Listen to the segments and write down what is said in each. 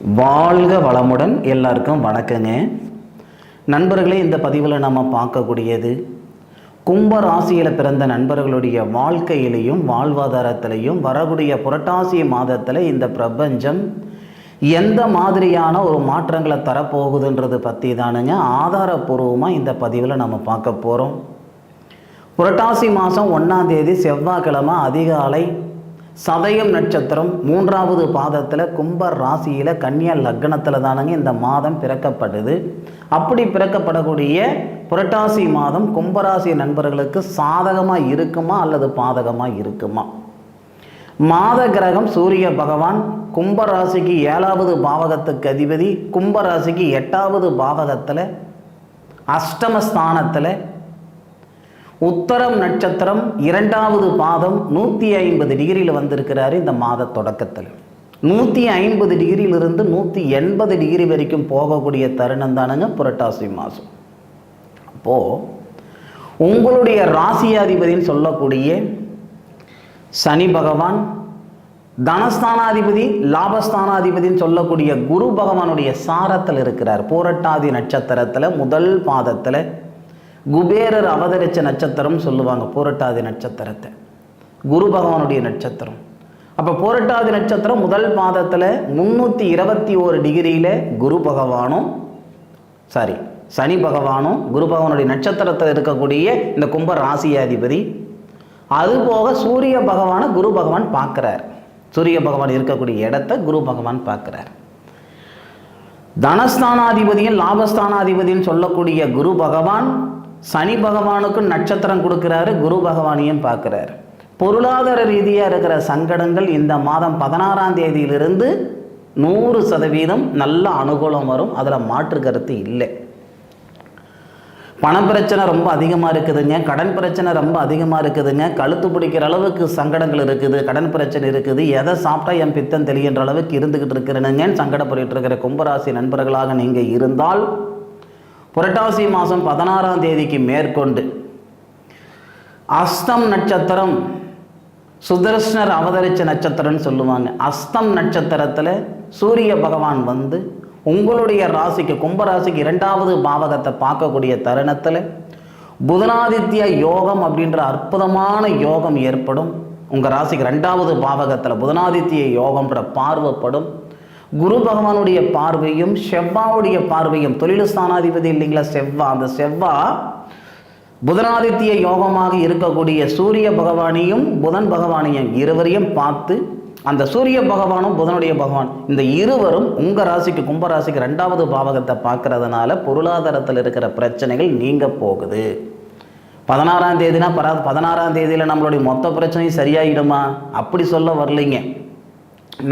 வாழ்க வளமுடன் எல்லாருக்கும் வணக்கங்க. நண்பர்களே இந்த பதிவில் நம்ம பார்க்கக்கூடியது கும்ப ராசியில் பிறந்த நண்பர்களுடைய வாழ்க்கையிலையும் வாழ்வாதாரத்திலையும் வரக்கூடிய புரட்டாசி மாதத்தில் இந்த பிரபஞ்சம் எந்த மாதிரியான ஒரு மாற்றங்களை தரப்போகுதுன்றது பற்றி தானுங்க ஆதாரபூர்வமாக இந்த பதிவில் நம்ம பார்க்க போகிறோம் புரட்டாசி மாதம் ஒன்றாம் தேதி செவ்வாய்க்கிழமை அதிகாலை சதயம் நட்சத்திரம் மூன்றாவது பாதத்தில் கும்ப ராசியில் கன்னியா லக்னத்தில் தானங்க இந்த மாதம் பிறக்கப்படுது. அப்படி பிறக்கப்படக்கூடிய புரட்டாசி மாதம் கும்பராசி நண்பர்களுக்கு சாதகமாக இருக்குமா அல்லது பாதகமாக இருக்குமா? மாத கிரகம் சூரிய பகவான் கும்பராசிக்கு ஏழாவது பாவகத்துக்கு அதிபதி கும்பராசிக்கு எட்டாவது பாவகத்தில் அஷ்டமஸ்தானத்தில் உத்தரம் நட்சத்திரம் இரண்டாவது பாதம் நூற்றி ஐம்பது டிகிரியில் வந்திருக்கிறாரு இந்த மாத தொடக்கத்தில். நூற்றி ஐம்பது டிகிரியிலிருந்து நூற்றி எண்பது டிகிரி வரைக்கும் போகக்கூடிய தருணம் தானுங்க புரட்டாசி மாதம் அப்போது உங்களுடைய ராசியாதிபதின்னு சொல்லக்கூடிய சனி பகவான் தனஸ்தானாதிபதி லாபஸ்தானாதிபதின்னு சொல்லக்கூடிய குரு பகவானுடைய சாரத்தில் இருக்கிறார். போரட்டாதி நட்சத்திரத்தில் முதல் பாதத்தில் குபேரர் அவதரித்த நட்சத்திரம் சொல்லுவாங்க போரட்டாதி நட்சத்திரத்தை. குரு பகவானுடைய நட்சத்திரம். அப்போ போரட்டாதி நட்சத்திரம் முதல் மாதத்தில் முந்நூற்றி இருபத்தி ஓரு டிகிரியில் குரு பகவானும் சாரி சனி பகவானும் குரு பகவானுடைய நட்சத்திரத்தில் இருக்கக்கூடிய இந்த கும்ப ராசியாதிபதி. அதுபோக சூரிய பகவானை குரு பகவான் பார்க்குறார். சூரிய பகவான் இருக்கக்கூடிய இடத்த குரு பகவான் பார்க்குறார். தனஸ்தானாதிபதியும் லாபஸ்தானாதிபதியும் சொல்லக்கூடிய குரு பகவான் சனி பகவானுக்கும் நட்சத்திரம் கொடுக்குறாரு குரு பகவானையும் பார்க்குறாரு. பொருளாதார ரீதியாக இருக்கிற சங்கடங்கள் இந்த மாதம் பதினாறாம் தேதியிலிருந்து நூறு சதவீதம் நல்ல அனுகூலம் வரும். அதில் மாற்று கருத்து இல்லை. பண பிரச்சனை ரொம்ப அதிகமாக இருக்குதுங்க. கடன் பிரச்சனை ரொம்ப அதிகமாக இருக்குதுங்க. கழுத்து பிடிக்கிற அளவுக்கு சங்கடங்கள் இருக்குது. கடன் பிரச்சனை இருக்குது. எதை சாப்பிட்டா என் பித்தம் தெளிகின்ற அளவுக்கு இருந்துக்கிட்டு இருக்கிறேனுங்கன்னு சங்கடப்பட்டு இருக்கிற கும்பராசி நண்பர்களாக நீங்கள் இருந்தால் புரட்டாசி மாதம் பதினாறாம் தேதிக்கு மேற்கொண்டு அஸ்தம் நட்சத்திரம் சுதர்ஷனர் அவதரித்த நட்சத்திரம்னு சொல்லுவாங்க. அஸ்தம் நட்சத்திரத்தில் சூரிய பகவான் வந்து உங்களுடைய ராசிக்கு கும்பராசிக்கு இரண்டாவது பாவகத்தை பார்க்கக்கூடிய தருணத்தில் புதனாதித்ய யோகம் அப்படின்ற அற்புதமான யோகம் ஏற்படும். உங்கள் ராசிக்கு ரெண்டாவது பாவகத்தில் புதனாதித்ய யோகம்ன்ற பார்வைப்படும். குரு பகவானுடைய பார்வையும் செவ்வாவுடைய பார்வையும் தொழில் ஸ்தானாதிபதி இல்லைங்களா? செவ்வா. அந்த செவ்வா புதனாதித்ய யோகமாக இருக்கக்கூடிய சூரிய பகவானையும் புதன் பகவானையும் இருவரையும் பார்த்து அந்த சூரிய பகவானும் புதனுடைய பகவான் இந்த இருவரும் உங்கள் ராசிக்கு கும்பராசிக்கு ரெண்டாவது பாவகத்தை பார்க்கறதுனால பொருளாதாரத்தில் இருக்கிற பிரச்சனைகள் நீங்க போகுது. பதினாறாம் தேதினா பரா பதினாறாம் தேதியில் நம்மளுடைய மொத்த பிரச்சனையும் சரியாயிடுமா? அப்படி சொல்ல வரலைங்க.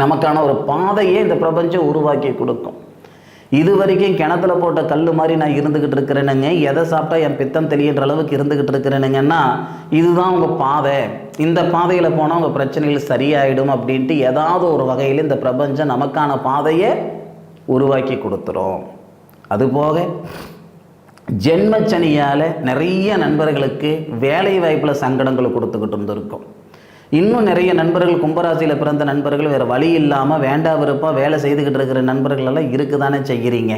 நமக்கான ஒரு பாதையே இந்த பிரபஞ்சம் உருவாக்கி கொடுக்கும். இது வரைக்கும் கிணத்துல போட்ட கல் மாதிரி நான் இருந்துக்கிட்டு இருக்கிறேனுங்க. எதை சாப்பிட்டா என் பித்தம் தெளிகின்ற அளவுக்கு இருந்துக்கிட்டு இருக்கிறேனுங்கன்னா இதுதான் உங்கள் பாதை. இந்த பாதையில் போனால் உங்கள் பிரச்சனைகள் சரியாயிடும் அப்படின்ட்டு ஏதாவது ஒரு வகையில் இந்த பிரபஞ்சம் நமக்கான பாதையை உருவாக்கி கொடுத்துரும். அதுபோக ஜென்மச்சனியால் நிறைய நண்பர்களுக்கு வேலை வாய்ப்பில் சங்கடங்களை கொடுத்துக்கிட்டு இருந்திருக்கும். இன்னும் நிறைய நண்பர்கள் கும்பராசியில் பிறந்த நண்பர்கள் வேறு வழி இல்லாமல் வேண்டா விருப்பாக வேலை செய்துக்கிட்டு இருக்கிற நண்பர்களெல்லாம் இருக்குதானே செய்கிறீங்க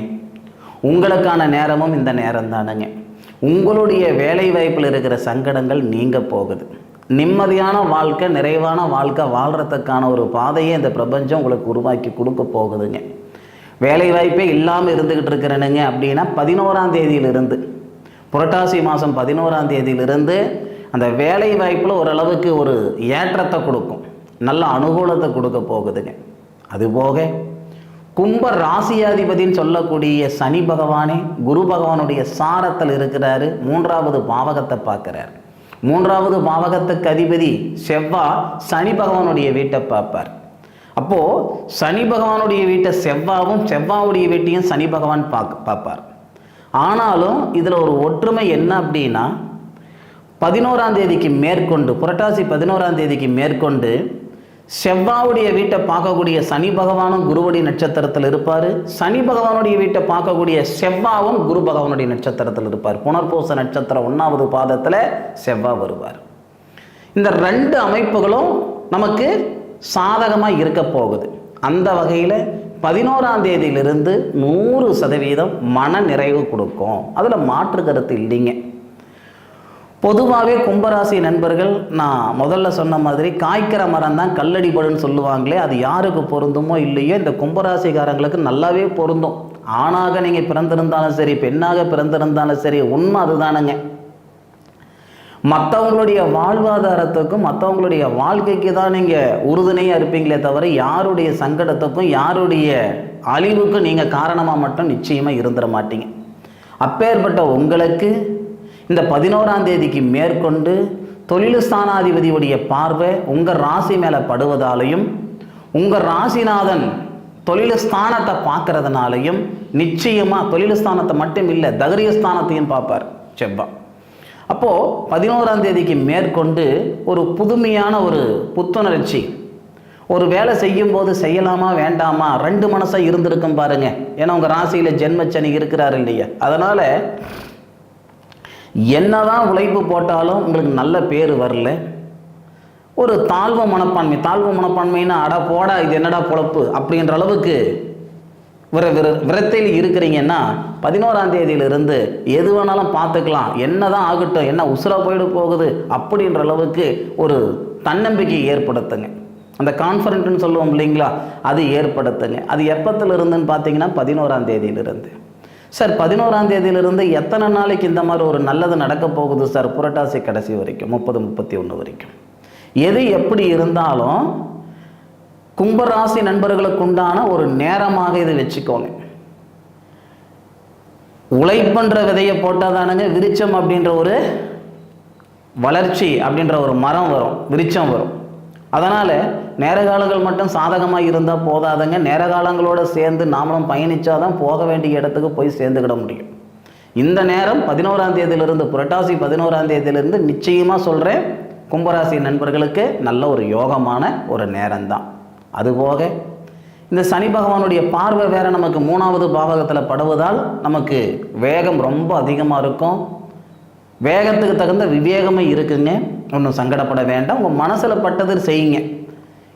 உங்களுக்கான நேரமும் இந்த நேரம் தானுங்க. உங்களுடைய வேலை வாய்ப்பில் இருக்கிற சங்கடங்கள் நீங்க போகுது. நிம்மதியான வாழ்க்கை நிறைவான வாழ்க்கை வாழ்கிறதுக்கான ஒரு பாதையை இந்த பிரபஞ்சம் உங்களுக்கு உருவாக்கி கொடுக்க போகுதுங்க. வேலை வாய்ப்பே இல்லாமல் இருந்துக்கிட்டு இருக்கிறேனுங்க அப்படின்னா பதினோராம் தேதியிலிருந்து புரட்டாசி மாதம் பதினோராம் தேதியிலிருந்து அந்த வேலை வாய்ப்பில் ஓரளவுக்கு ஒரு ஏற்றத்தை கொடுக்கும். நல்ல அனுகூலத்தை கொடுக்க போகுதுங்க. அதுபோக கும்ப ராசியாதிபதின்னு சொல்லக்கூடிய சனி பகவானே குரு பகவானுடைய சாரத்தில் இருக்கிறாரு. மூன்றாவது பாவகத்தை பார்க்குறாரு. மூன்றாவது பாவகத்துக்கு அதிபதி செவ்வா சனி பகவானுடைய வீட்டை பார்ப்பார். அப்போது சனி பகவானுடைய வீட்டை செவ்வாவும் செவ்வாவுடைய வீட்டையும் சனி பகவான் பார்க்க பார்ப்பார். ஆனாலும் இதில் ஒரு ஒற்றுமை என்ன அப்படின்னா பதினோராம் தேதிக்கு மேற்கொண்டு புரட்டாசி பதினோராம் தேதிக்கு மேற்கொண்டு செவ்வாவுடைய வீட்டை பார்க்கக்கூடிய சனி பகவானும் குருவுடைய நட்சத்திரத்தில் இருப்பார். சனி பகவானுடைய வீட்டை பார்க்கக்கூடிய செவ்வாவும் குரு பகவானுடைய நட்சத்திரத்தில் இருப்பார். புனர்பூச நட்சத்திரம் ஒன்றாவது பாதத்தில் செவ்வா வருவார். இந்த ரெண்டு அமைப்புகளும் நமக்கு சாதகமாக இருக்க போகுது. அந்த வகையில் பதினோராம் தேதியிலிருந்து நூறு சதவீதம் மன நிறைவு கொடுக்கும். அதில் மாற்று கருத்து இல்லைங்க. பொதுவாகவே கும்பராசி நண்பர்கள் நான் முதல்ல சொன்ன மாதிரி காய்க்கிற மரம் தான் கல்லடிபடுன்னு சொல்லுவாங்களே அது யாருக்கு பொருந்துமோ இல்லையோ இந்த கும்பராசிக்காரங்களுக்கு நல்லாவே பொருந்தும். ஆணாக நீங்கள் பிறந்திருந்தாலும் சரி பெண்ணாக பிறந்திருந்தாலும் சரி உண்மை அதுதானுங்க. மற்றவங்களுடைய வாழ்வாதாரத்துக்கும் மற்றவங்களுடைய வாழ்க்கைக்கு தான் நீங்கள் உறுதுணையாக இருப்பீங்களே தவிர யாருடைய சங்கடத்துக்கும் யாருடைய அழிவுக்கும் நீங்கள் காரணமாக மட்டும் நிச்சயமாக இருந்துட மாட்டீங்க. அப்பேற்பட்ட உங்களுக்கு இந்த பதினோராம் தேதிக்கு மேற்கொண்டு தொழில் ஸ்தானாதிபதியுடைய பார்வை உங்கள் ராசி மேலே படுவதாலையும் உங்கள் ராசிநாதன் தொழில் ஸ்தானத்தை பார்க்கறதுனாலையும் நிச்சயமாக தொழில் ஸ்தானத்தை மட்டும் இல்லை தகரிய ஸ்தானத்தையும் பார்ப்பார் செவ்வாய். அப்போது பதினோராம் தேதிக்கு மேற்கொண்டு ஒரு புதுமையான ஒரு புத்துணர்ச்சி ஒரு வேலை செய்யும்போது செய்யலாமா வேண்டாமா ரெண்டு மனசாக இருந்திருக்கும் பாருங்க. ஏன்னா உங்கள் ராசியில் ஜென்மச்சனி இருக்கிறாரு இல்லையா? அதனால் என்னதான் உழைப்பு போட்டாலும் உங்களுக்கு நல்ல பேர் வரல. ஒரு தாழ்வு மனப்பான்மை தாழ்வு மனப்பான்மைன்னா அட போடா இது என்னடா பொழப்பு? அப்படின்ற அளவுக்கு விர விர விரத்தையில் இருக்கிறீங்கன்னா பதினோராம் தேதியிலிருந்து எது வேணாலும் பார்த்துக்கலாம். என்னதான் ஆகட்டும் என்ன உசுரா போயிட போகுது அப்படின்ற அளவுக்கு ஒரு தன்னம்பிக்கை ஏற்படுத்துங்க. அந்த கான்ஃபிடென்ட்னு சொல்லுவோம் இல்லைங்களா? அது ஏற்படுத்துங்க. அது எப்பத்துல இருந்துன்னு பார்த்தீங்கன்னா பதினோராம் தேதியிலிருந்து. சார் பதினோராம் தேதியிலிருந்து எத்தனை நாளைக்கு இந்த மாதிரி ஒரு நல்லது நடக்க போகுது சார் புரட்டாசி கடைசி வரைக்கும் முப்பது முப்பத்தி ஒன்று வரைக்கும்? எது எப்படி இருந்தாலும் கும்பராசி நண்பர்களுக்கு உண்டான ஒரு நேரமாக இதை வச்சுக்கோங்க. உழைப்புன்ற விதையை போட்டால் தானுங்க விருச்சம் அப்படின்ற ஒரு வளர்ச்சி அப்படின்ற ஒரு மரம் வரும் விருச்சம் வரும். அதனால் நேரகாலங்கள் மட்டும் சாதகமாக இருந்தால் போதாதுங்க. நேரகாலங்களோட சேர்ந்து நாமளும் பயணித்தாதான் போக வேண்டிய இடத்துக்கு போய் சேர்ந்துக்கிட முடியும். இந்த நேரம் பதினோராம் தேதியிலிருந்து புரட்டாசி பதினோராம் தேதியிலிருந்து நிச்சயமாக சொல்கிறேன் கும்பராசி நண்பர்களுக்கு நல்ல ஒரு யோகமான ஒரு நேரம்தான். அதுபோக இந்த சனி பகவானுடைய பார்வை வேற நமக்கு மூணாவது பாவகத்தில் படுவதால் நமக்கு வேகம் ரொம்ப அதிகமாக இருக்கும். வேகத்துக்கு தகுந்த விவேகமே இருக்குங்க. ஒன்றும் சங்கடப்பட வேண்டாம். உங்கள் மனசில் பட்டது செய்யுங்க.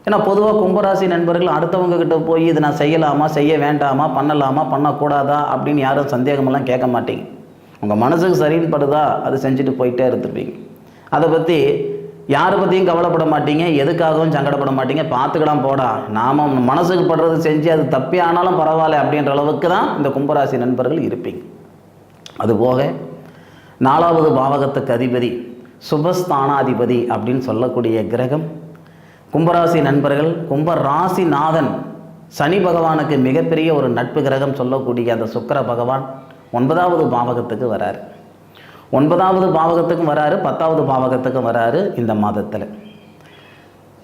ஏன்னா பொதுவாக கும்பராசி நண்பர்கள் அடுத்தவங்க கிட்ட போய் இது நான் செய்யலாமா? செய்ய வேண்டாமா? பண்ணலாமா? பண்ணக்கூடாதா? அப்படின்னு யாரும் சந்தேகமெல்லாம் கேட்க மாட்டீங்க. உங்கள் மனசுக்கு சரின்னு படுதா அது செஞ்சுட்டு போயிட்டே இருந்துருப்பீங்க அதை பற்றி யாரை பற்றியும் கவலைப்பட மாட்டீங்க. எதுக்காகவும் சங்கடப்பட மாட்டீங்க. பார்த்துக்கலாம் போடா. நாம மனசுக்கு படுறது செஞ்சு அது தப்பி ஆனாலும் பரவாயில்ல அப்படின்ற அளவுக்கு தான் இந்த கும்பராசி நண்பர்கள் இருப்பீங்க. அதுபோக நாலாவது பாவகத்துக்கு அதிபதி சுபஸ்தானாதிபதி அப்படின்னு சொல்லக்கூடிய கிரகம். கும்பராசி நண்பர்கள் கும்ப ராசிநாதன் சனி பகவானுக்கு மிகப்பெரிய ஒரு நட்பு கிரகம் சொல்லக்கூடிய அந்த சுக்கர பகவான் ஒன்பதாவது பாவகத்துக்கு வராரு. ஒன்பதாவது பாவகத்துக்கும் வராரு பத்தாவது பாவகத்துக்கும் வராரு இந்த மாதத்தில்.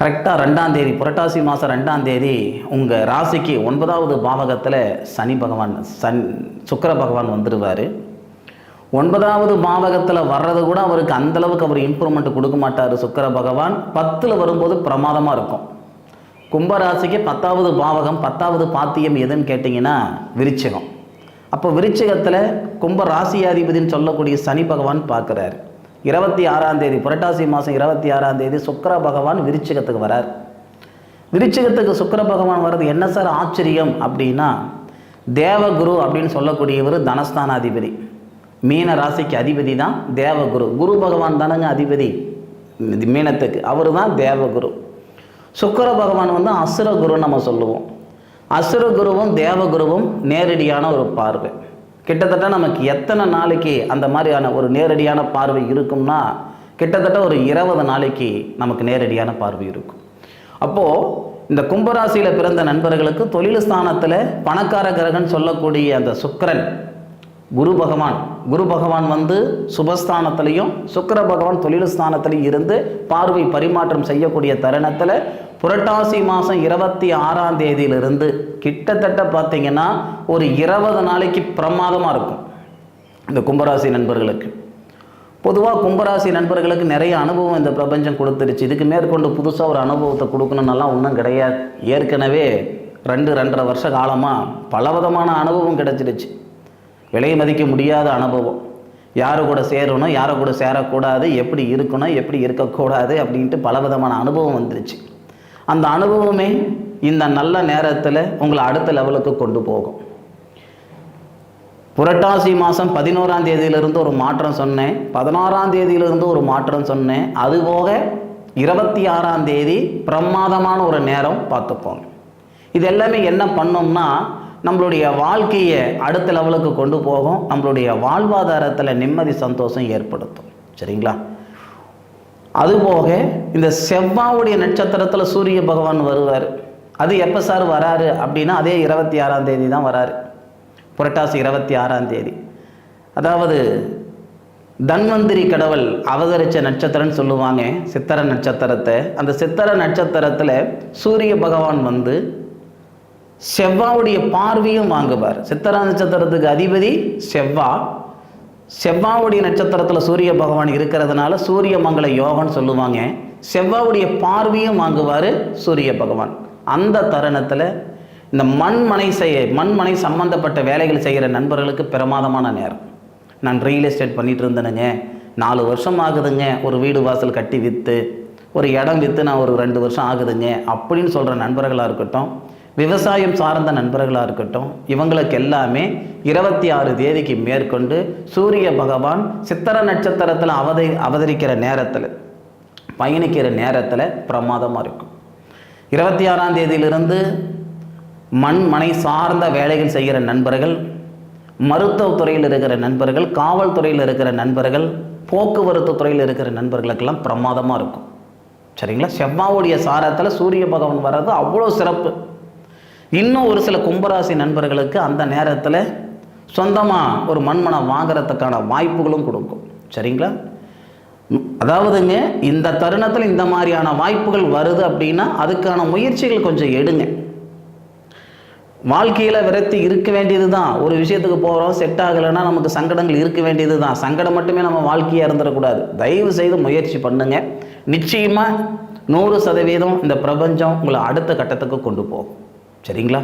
கரெக்டாக ரெண்டாம் தேதி புரட்டாசி மாதம் ரெண்டாம் தேதி உங்கள் ராசிக்கு ஒன்பதாவது பாவகத்தில் சனி பகவான் சன் சுக்கர பகவான் வந்துடுவார் ஒன்பதாவது பாவகத்தில் வர்றது கூட அவருக்கு அந்தளவுக்கு அவர் இம்ப்ரூவ்மெண்ட் கொடுக்க மாட்டார் சுக்கர பகவான். பத்தில் வரும்போது பிரமாதமாக இருக்கும். கும்பராசிக்கு பத்தாவது பாவகம் பத்தாவது பாத்தியம் எதுன்னு கேட்டிங்கன்னா விருச்சகம். அப்போ விருச்சகத்தில் கும்ப ராசியாதிபதினு சொல்லக்கூடிய சனி பகவான் பார்க்குறாரு இருபத்தி ஆறாம் தேதி புரட்டாசி மாதம் இருபத்தி ஆறாம் தேதி சுக்கிர பகவான் விருச்சகத்துக்கு வரார். விருச்சகத்துக்கு சுக்கர பகவான் வர்றது என்ன சார்? ஆச்சரியம் அப்படின்னா தேவகுரு அப்படின்னு சொல்லக்கூடியவர் தனஸ்தானாதிபதி. மீன ராசிக்கு அதிபதி தான் தேவகுரு. குரு பகவான் தானங்க அதிபதி. மீனத்துக்கு. அவர் தான் தேவகுரு. சுக்கர பகவான் வந்து அசுரகுருன்னு நம்ம சொல்லுவோம். அசுரகுருவும் தேவகுருவும் நேரடியான ஒரு பார்வை. கிட்டத்தட்ட நமக்கு எத்தனை நாளைக்கு அந்த மாதிரியான ஒரு நேரடியான பார்வை இருக்கும்னா கிட்டத்தட்ட ஒரு இருபது நாளைக்கு நமக்கு நேரடியான பார்வை இருக்கும். அப்போது இந்த கும்பராசியில் பிறந்த நண்பர்களுக்கு தொழில் ஸ்தானத்தில் பணக்கார கிரகன் சொல்லக்கூடிய அந்த சுக்கிரன் குரு பகவான். குரு பகவான் வந்து சுபஸ்தானத்திலையும் சுக்கர பகவான் தொழில் ஸ்தானத்திலையும் இருந்து பார்வை பரிமாற்றம் செய்யக்கூடிய தருணத்தில் புரட்டாசி மாதம் இருபத்தி ஆறாம் தேதியிலிருந்து கிட்டத்தட்ட பார்த்தீங்கன்னா ஒரு இருபது நாளைக்கு பிரமாதமாக இருக்கும். இந்த கும்பராசி நண்பர்களுக்கு. பொதுவாக கும்பராசி நண்பர்களுக்கு நிறைய அனுபவம் இந்த பிரபஞ்சம் கொடுத்துருச்சு இதுக்கு மேற்கொண்டு புதுசாக ஒரு அனுபவத்தை கொடுக்கணுன்னெல்லாம் ஒன்றும் கிடையாது. ஏற்கனவே ரெண்டு ரெண்டரை வருஷ காலமாக பலவிதமான அனுபவம் கிடச்சிருச்சு விலை மதிக்க முடியாத அனுபவம். யாரு கூட சேரணும் யாரை கூட சேரக்கூடாது எப்படி இருக்கணும் எப்படி இருக்கக்கூடாது அப்படின்ட்டு பலவிதமான அனுபவம் வந்துருச்சு. அந்த அனுபவமே இந்த நல்ல நேரத்தில் உங்களை அடுத்த லெவலுக்கு கொண்டு போகும். புரட்டாசி மாதம் பதினோராம் தேதியிலிருந்து ஒரு மாற்றம் சொன்னேன். பதினாறாம் தேதியிலிருந்து ஒரு மாற்றம் சொன்னேன். அதுபோக இருபத்தி ஆறாம் தேதி பிரமாதமான ஒரு நேரம் பார்த்துப்போங்க. இது எல்லாமே என்ன பண்ணோம்னா நம்மளுடைய வாழ்க்கையை அடுத்த லெவலுக்கு கொண்டு போகும். நம்மளுடைய வாழ்வாதாரத்தில் நிம்மதி சந்தோஷம் ஏற்படுத்தும். சரிங்களா? அதுபோக இந்த செவ்வாவுடைய நட்சத்திரத்தில் சூரிய பகவான் வருவார். அது எப்போ சார் வராரு? அப்படின்னா அதே இருபத்தி ஆறாம் தேதி தான் வராரு. புரட்டாசி இருபத்தி ஆறாம் தேதி. அதாவது தன்வந்திரி கடவுள் அவதரித்த நட்சத்திரம்னு சொல்லுவாங்க சித்திர நட்சத்திரத்தை. அந்த சித்திர நட்சத்திரத்தில் சூரிய பகவான் வந்து செவ்வாவுடைய பார்வையும் வாங்குவார். சித்தரா நட்சத்திரத்துக்கு அதிபதி செவ்வா. செவ்வாவுடைய நட்சத்திரத்தில் சூரிய பகவான் இருக்கிறதுனால சூரிய மங்கள யோகம்னு சொல்லுவாங்க. செவ்வாவுடைய பார்வையும் வாங்குவார் சூரிய பகவான். அந்த தருணத்தில் இந்த மண்மனை செய்ய மண்மனை சம்பந்தப்பட்ட வேலைகள் செய்கிற நண்பர்களுக்கு பிரமாதமான நேரம். நான் ரியல் எஸ்டேட் பண்ணிட்டு இருந்தேனுங்க. நாலு வருஷம் ஆகுதுங்க. ஒரு வீடு வாசல் கட்டி விற்று ஒரு இடம் விற்று நான் ஒரு ரெண்டு வருஷம் ஆகுதுங்க. அப்படின்னு சொல்கிற நண்பர்களாக இருக்கட்டும் விவசாயம் சார்ந்த நண்பர்களாக இருக்கட்டும் இவங்களுக்கு எல்லாமே இருபத்தி ஆறு தேதிக்கு மேற்கொண்டு சூரிய பகவான் சித்திர நட்சத்திரத்தில் அவதை அவதரிக்கிற நேரத்தில் பயணிக்கிற நேரத்தில் பிரமாதமாக இருக்கும். இருபத்தி ஆறாம் தேதியிலிருந்து மண் மனை சார்ந்த வேலைகள் செய்கிற நண்பர்கள் மருத்துவத்துறையில் இருக்கிற நண்பர்கள் காவல்துறையில் இருக்கிற நண்பர்கள் போக்குவரத்து துறையில் இருக்கிற நண்பர்களுக்கெல்லாம் பிரமாதமாக இருக்கும். சரிங்களா? செவ்வாவுடைய சாரத்தில் சூரிய பகவான் வர்றது அவ்வளோ சிறப்பு. இன்னும் ஒரு சில கும்பராசி நண்பர்களுக்கு அந்த நேரத்தில் சொந்தமாக ஒரு மண்மனை வாங்குறதுக்கான வாய்ப்புகளும் கொடுக்கும். சரிங்களா? அதாவதுங்க இந்த தருணத்தில் இந்த மாதிரியான வாய்ப்புகள் வருது அப்படின்னா அதுக்கான முயற்சிகள் கொஞ்சம் எடுங்க. வாழ்க்கையில் விரத்தி இருக்க வேண்டியது தான் ஒரு விஷயத்துக்கு போகிறோம் செட் ஆகலைன்னா நமக்கு சங்கடங்கள் இருக்க வேண்டியது தான் சங்கடம் மட்டுமே நம்ம வாழ்க்கையாக இருந்துடக்கூடாது. தயவு செய்து முயற்சி பண்ணுங்க. நிச்சயமாக நூறு சதவீதம் இந்த பிரபஞ்சம் உங்களை அடுத்த கட்டத்துக்கு கொண்டு போகும். சரிங்களா?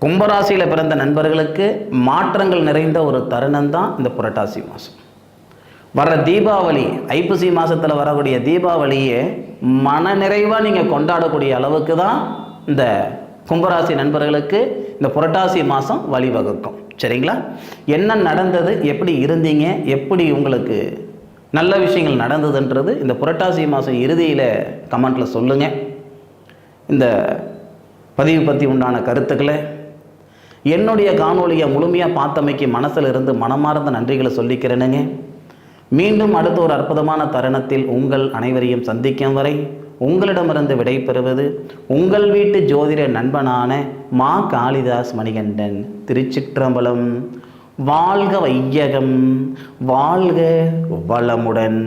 கும்பராசியில் பிறந்த நண்பர்களுக்கு மாற்றங்கள் நிறைந்த ஒரு தருணம் தான் இந்த புரட்டாசி மாதம் வர்ற தீபாவளி ஐப்பசி மாதத்தில் வரக்கூடிய தீபாவளியை மனநிறைவாக நீங்கள் கொண்டாடக்கூடிய அளவுக்கு தான் இந்த கும்பராசி நண்பர்களுக்கு இந்த புரட்டாசி மாதம் வழிவகுக்கும். சரிங்களா? என்ன நடந்தது எப்படி இருந்தீங்க எப்படி உங்களுக்கு நல்ல விஷயங்கள் நடந்ததுன்றது இந்த புரட்டாசி மாதம் இறுதியில் கமெண்ட்டில் சொல்லுங்கள் இந்த பதிவு பற்றி உண்டான கருத்துக்களை என்னுடைய காணொலியை முழுமையாக பார்த்தமைக்கு மனசில் இருந்து மனமார்ந்த நன்றிகளை சொல்லிக்கிறேனுங்க. மீண்டும் அடுத்த ஒரு அற்புதமான தருணத்தில் உங்கள் அனைவரையும் சந்திக்கும் வரை உங்களிடமிருந்து விடைபெறுவது உங்கள் வீட்டு ஜோதிட நண்பனான மா காளிதாஸ் மணிகண்டன் திருச்சிற்றம்பலம். வாழ்க வையகம் வாழ்க வளமுடன்.